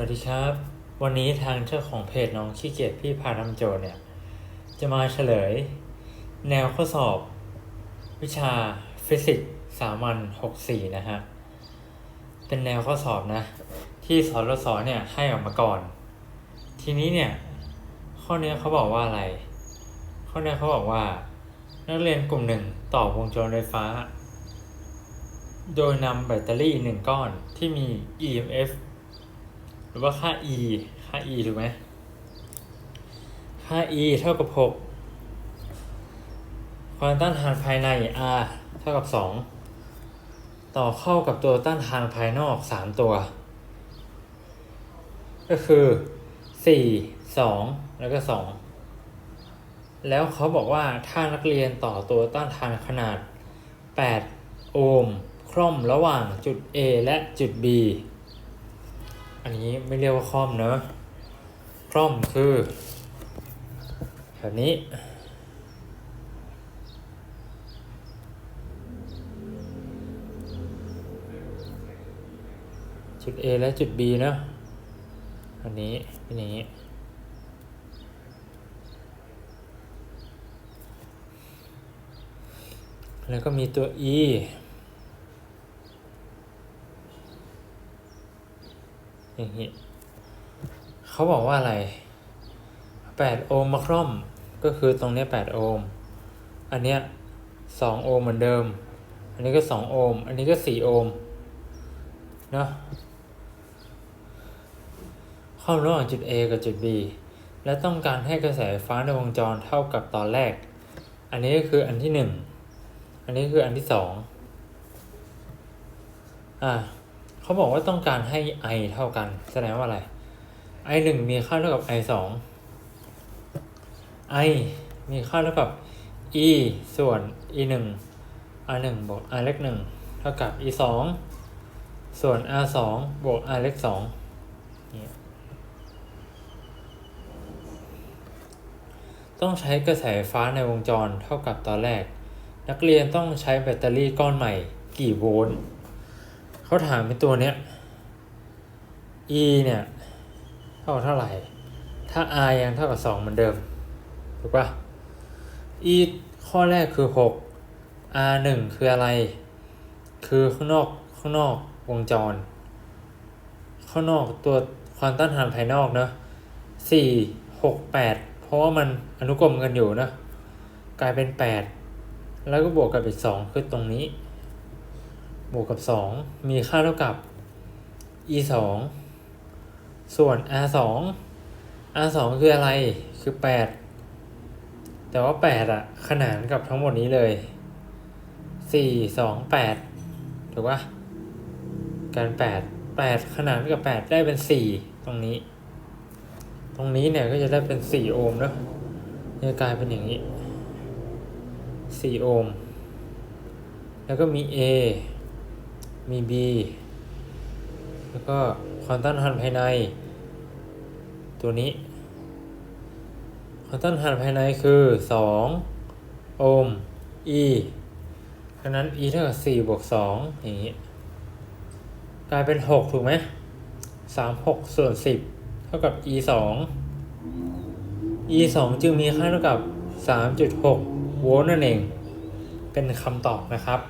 วัสดีครับ วันนี้ทางเจ้าของเพจน้องขี้เกียจพี่พาทำโจทย์เนี่ย จะมาเฉลย แนวข้อสอบ วิชาฟิสิกส์สามัญ64 นะฮะ เป็นแนวข้อสอบนะ ที่สรสเนี่ยให้ออกมาก่อน ทีนี้เนี่ย ข้อนี้เขาบอกว่าอะไร ข้อนี้เขาบอกว่า นักเรียนกลุ่มหนึ่งต่อวงจรไฟฟ้า โดยนำแบตเตอรี่หนึ่งก้อนที่มี EMF หรือว่าค่า E ค่า E ถูกไหมค่า E เท่ากับ 6 ความต้านทานภายใน R เท่ากับ 2 ต่อเข้ากับตัวต้านทานภายนอก 3 ตัว ก็คือ 4 2 แล้วก็ 2 แล้วเขาบอกว่าถ้านักเรียนต่อตัวต้านทานขนาด 8 โอห์มคร่อมระหว่างจุด A และจุด B อันนี้ไม่เรียกว่าคร่อมเนอะคร่อมคือ แบบนี้ จุด A และจุด B เนอะอันนี้เป็นอย่างนี้แล้วก็มีตัว E อย่างนี้เขาบอกว่าอะไร 8 โอห์มมาคร่อมก็คือตรงนี้ 8 โอห์ม อันเนี้ย2โอห์มเหมือนเดิม อันนี้ก็ 2 โอห์ม อันนี้ก็ 4 โอห์ม เนาะเข้าระหว่างจุด A กับจุด B และต้องการให้กระแสไฟฟ้าในวงจรเท่ากับตอนแรก อันนี้ก็คืออันที่ 1 อันนี้คืออันที่ 2 อ่า เขาบอกว่าต้องการให้ i เท่ากัน แสดงว่าอะไร i หนึ่งมีค่าเท่ากับ i สอง i มีค่าเท่ากับ e ส่วน e หนึ่ง r หนึ่งบวก r เล็กหนึ่งเท่ากับ e สองส่วน r สองบวก r เล็กสองต้องใช้กระแสไฟฟ้าในวงจรเท่ากับตอนแรก นักเรียนต้องใช้แบตเตอรี่ก้อนใหม่กี่โวลต์ เขาถามเป็นตัวเนี้ย e เนี่ยเท่าเท่าไหร่ ถ้า r ยังเท่ากับสองเหมือนเดิม ถูกปะ e ข้อแรกคือหก r หนึ่งคืออะไร คือข้างนอกข้างนอกวงจร ข้างนอกตัวความต้านทานภายนอกเนอะสี่หกแปดเพราะว่ามันอนุกรมกันอยู่เนะ กลายเป็นแปดแล้วก็บวกกับอีกสองคือตรงนี้ บวกกับ 2 มีค่าเท่ากับ e 2ส่วน r 2 r 2คืออะไร คือ 8 แต่ว่า 8อะขนานกับทั้งหมดนี้เลย 4 2 8 ถูกปะการ 8 8 ขนานกับ 8 ได้เป็น 4 ตรงนี้ ตรงนี้เนี่ยก็จะได้เป็น 4 โอห์มเนอะจะกลายเป็นอย่างนี้ 4 โอห์ม แล้วก็มี A มี B แล้วก็ความต้านทานภายใน ตัวนี้ ความต้านทานภายในคือ 2 โอห์ม E ดังนั้น E เท่ากับ4บวก2อย่างนี้ กลายเป็น 6 ถูกไหม3 6ส่วน 10 เท่ากับ E 2 E 2จึงมีค่าเท่ากับ 3.6 โวลต์นั่นเอง เป็นคำตอบนะครับ